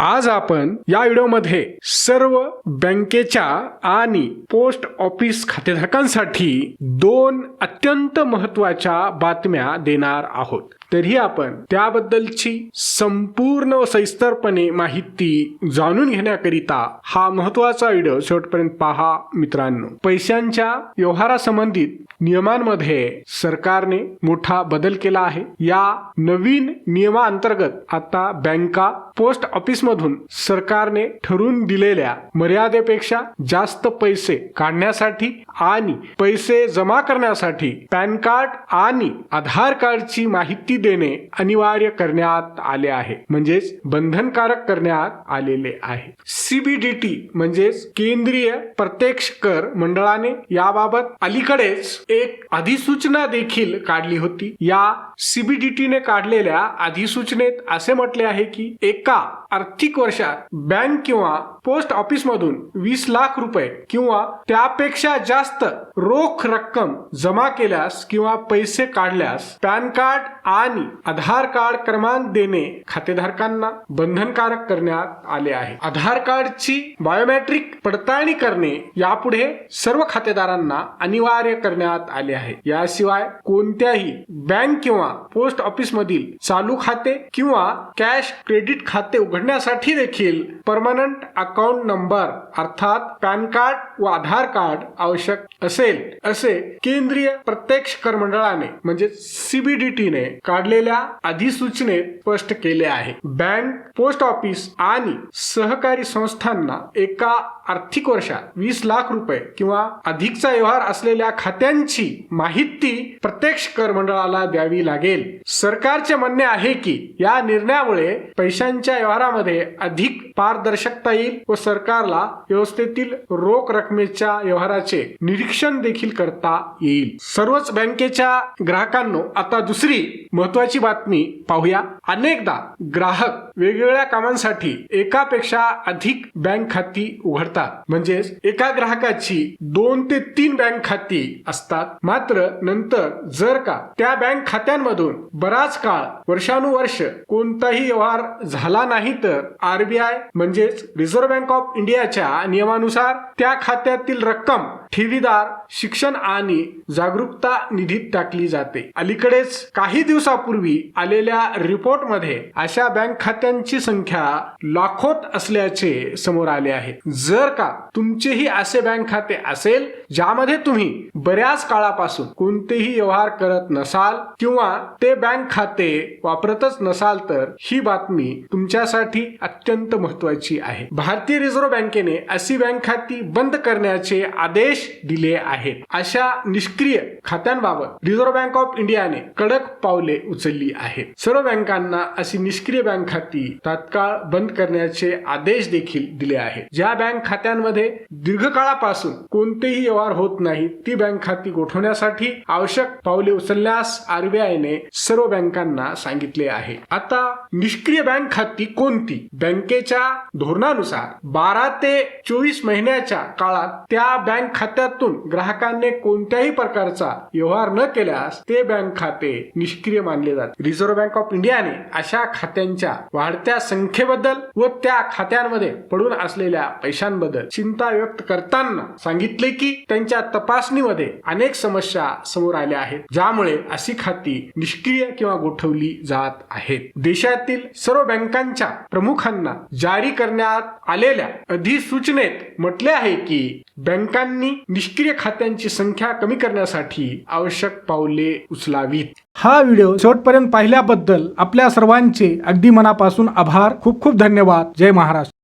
आज आपण या व्हिडिओमध्ये सर्व बँकेच्या आणि पोस्ट ऑफिस खातेधारकांसाठी दोन अत्यंत महत्त्वाच्या बातम्या देणार आहोत. तरी आपण त्याबद्दलची संपूर्ण व सविस्तरपणे माहिती जाणून घेण्याकरिता हा महत्त्वाचा व्हिडिओ शेवटपर्यंत पहा मित्रांनो. पैशांच्या व्यवहारासंबंधित नियमांमध्ये सरकारने मोठा बदल केला आहे. या नवीन नियमाअंतर्गत आता बँका पोस्ट ऑफिस मधून सरकारने ठरवून दिलेल्या मर्यादेपेक्षा जास्त पैसे काढण्यासाठी आणि पैसे जमा करण्यासाठी पॅन कार्ड आणि आधार कार्डची माहिती देणे अनिवार्य करण्यात आले आहे. म्हणजेच बंधनकारक करण्यात आलेले आहे. सीबीडीटी म्हणजेच केंद्रीय प्रत्यक्ष कर मंडळाने याबाबत अलीकडेच एक अधिसूचना देखील काढली होती. या सीबीडीटीने काढलेल्या अधिसूचनेत असे म्हटले आहे की एका अर्थ आर्थिक वर्षात बँक किंवा पोस्ट ऑफिस मधून वीस लाख रुपये किंवा त्यापेक्षा जास्त रोख रक्कम जमा केल्यास किंवा पैसे काढल्यास पॅन कार्ड आणि आधार कार्ड क्रमांक देणे खातेधारकांना बंधनकारक करण्यात आले आहे. आधार कार्डची बायोमेट्रिक पडताळणी करणे यापुढे सर्व खातेदारांना अनिवार्य करण्यात आले आहे. याशिवाय कोणत्याही बँक किंवा पोस्ट ऑफिस मधील चालू खाते किंवा कॅश क्रेडिट खाते उघडण्यासाठी देखील परमनंट अकाउंट नंबर अर्थात पॅन कार्ड व आधार कार्ड आवश्यक असेल. असे केंद्रीय प्रत्यक्ष कर मंडळाने म्हणजे सीबीडीटीने काढलेल्या अधिसूचनेत स्पष्ट केले आहे. बँक पोस्ट ऑफिस आणि सहकारी संस्थांना एका आर्थिक वर्षात वीस लाख रुपये किंवा अधिकचा व्यवहार असलेल्या खात्यांची माहिती प्रत्यक्ष कर मंडळाला द्यावी लागेल. सरकारचे म्हणणे आहे की या निर्णयामुळे पैशांच्या व्यवहारामध्ये अधिक पारदर्शकता येईल व सरकारला व्यवस्थेतील रोख रकमेच्या व्यवहाराचे निरीक्षण देखील करता येईल. सर्वच बँकेच्या ग्राहकांनो आता दुसरी महत्वाची बातमी पाहूया. अनेकदा ग्राहक वेगवेगळ्या कामांसाठी एकापेक्षा अधिक बँक खाती उघडतात. म्हणजेच एका ग्राहकाची दोन ते तीन बँक खाती असतात. मात्र नंतर जर का त्या बँक खात्यांमधून बराच काळ वर्षानुवर्ष कोणताही व्यवहार झाला नाही तर आरबीआय म्हणजेच रिझर्व्ह बँक ऑफ इंडियाच्या नियमानुसार त्या खात्यातील रक्कम ठेवीदार शिक्षण आणि जागरूकता निधीत टाकली जाते. अलीकडेच काही दिवसापूर्वी आलेल्या रिपोर्टमध्ये अशा बँक खात्यांची संख्या लाखोत असल्याचे समोर आले आहे. जर का तुमचेही असे बँक खाते असेल ज्यामध्ये तुम्ही बऱ्याच काळापासून कोणतेही व्यवहार करत नसाल किंवा ते बँक खाते वापरतच नसाल तर ही बातमी तुमच्यासाठी अत्यंत महत्वाची आहे. भारतीय रिझर्व्ह बँकेने अशी बँक खाती बंद करण्याचे आदेश दिले आहेत. अशा निष्क्रिय खात्यांबाबत रिझर्व्ह बँक ऑफ इंडियाने कडक पावले उचलली आहेत. सर्व बँकांना अशी निष्क्रिय बँक खाती तात्काळ बंद करण्याचे आदेश देखील दिले आहेत. ज्या बँक खात्यांमध्ये दीर्घकाळापासून कोणतेही व्यवहार होत नाही. ती बँक खाती गोठवण्यासाठी आवश्यक पावले उचलण्यास आरबीआयने सर्व बँकांना सांगितले आहे. आता निष्क्रिय बँक खाती कोणती? बँकेच्या धोरणानुसार बारा ते चोवीस महिन्याच्या काळात त्या बँक खात्यातून ग्राहकांनी कोणत्याही प्रकारचा व्यवहार न केल्यास ते बँक खाते निष्क्रिय मानले जाते. रिझर्व्ह बँक ऑफ इंडियाने अशा खात्यांच्या वाढत्या संख्येबद्दल व त्या खात्यांमध्ये पडून असलेल्या पैशांबद्दल चिंता व्यक्त करताना सांगितले की त्यांच्या तपासणीमध्ये अनेक समस्या समोर आल्या आहेत ज्यामुळे अशी खाती निष्क्रिय किंवा गोठवली जात आहेत. देशातील सर्व बँकांच्या प्रमुखांना जारी करण्यात आलेल्या अधिसूचनेत म्हटले आहे की बँकांनी निष्क्रिय खात्यांची संख्या कमी करण्यासाठी आवश्यक पावले उचलावीत. हा व्हिडिओ शेवटपर्यंत पाहिल्याबद्दल आपल्या सर्वांचे अगदी मनापासून आभार. खूप खूप धन्यवाद. जय महाराष्ट्र.